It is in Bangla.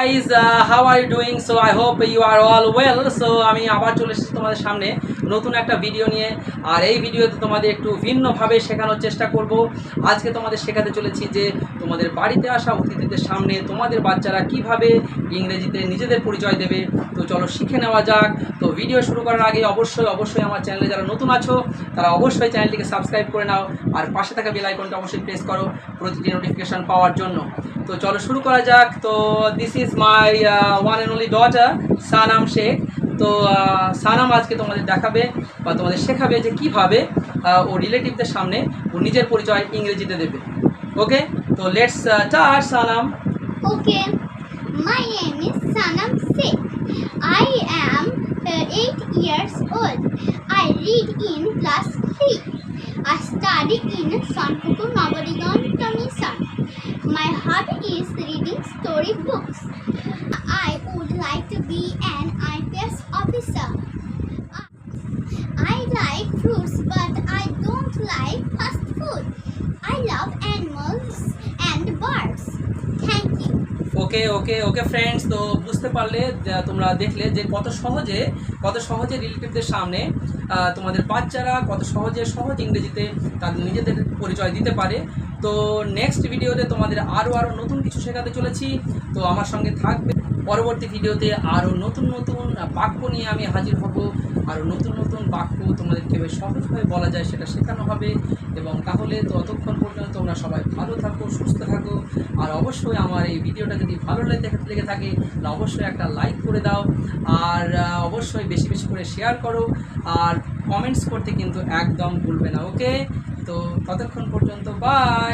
Guys how are doing so I hope you are all well so আমি আবার চলে এসেছি তোমাদের সামনে নতুন একটা ভিডিও নিয়ে। আর এই ভিডিওতে তোমাদের একটু ভিন্নভাবে শেখানোর চেষ্টা করব। আজকে তোমাদের শেখাতে চলেছি যে, তোমাদের বাড়িতে আসা অতিথিদের সামনে তোমাদের বাচ্চারা কীভাবে ইংরেজিতে নিজেদের পরিচয় দেবে। তো চলো শিখে নেওয়া যাক। তো ভিডিও শুরু করার আগে অবশ্যই অবশ্যই আমার চ্যানেলে যারা নতুন আছো, তারা অবশ্যই চ্যানেলটিকে সাবস্ক্রাইব করে নাও। আর পাশে থাকা বেল আইকনটা অবশ্যই প্রেস করো। প্রতিটি নোটিফিকেশন পাওয়ার জন্য। তো চলো শুরু করা যাক তো this is my one and only daughter Sanam Sheikh তো সানাম আজকে তোমাদের দেখাবে বা তোমাদের শেখাবে যে কীভাবে আহ, ও রিলেটিভদের সামনে ও নিজের পরিচয় ইংরেজিতে দেবে ওকে তো let's start Sanam okay my name is Sanam Sheikh. I uh, 8 years old. I read in class 3. I study in Sanpukur Nagarigan Commission. My hobby is reading story books. I would like to be an IPS officer. I like fruits, but I don't like fast food. I love animals and birds. Thank you. Okay okay okay friends তো বুঝতে পারলে তোমরা দেখলে যে কত সহজে কত সহজে রিলেটিভদের সামনে তোমাদের বাচ্চারা কত সহজে সহজ ইংরেজিতে তাদের নিজেদের পরিচয় দিতে পারে তো নেক্সট ভিডিওতে তোমাদের আরও আরও নতুন কিছু শেখাতে চলেছি। তো আমার সঙ্গে থাকবে। পরবর্তী ভিডিওতে আরও নতুন নতুন বাক্য নিয়ে আমি হাজির হব। আরও নতুন নতুন বাক্য তোমাদের কীভাবে সহজভাবে বলা যায় সেটা শেখানো হবে। এবং তাহলে ততক্ষণ পর্যন্ত তোমরা সবাই ভালো থাকো, সুস্থ থাকো। আর অবশ্যই আমার এই ভিডিওটা যদি ভালো লেগে লেগে থাকে, তাহলে অবশ্যই একটা লাইক করে দাও। আর অবশ্যই বেশি বেশি করে শেয়ার করো। আর কমেন্টস করতে কিন্তু একদম ভুলবে না ওকে তো ততক্ষণ পর্যন্ত বাই.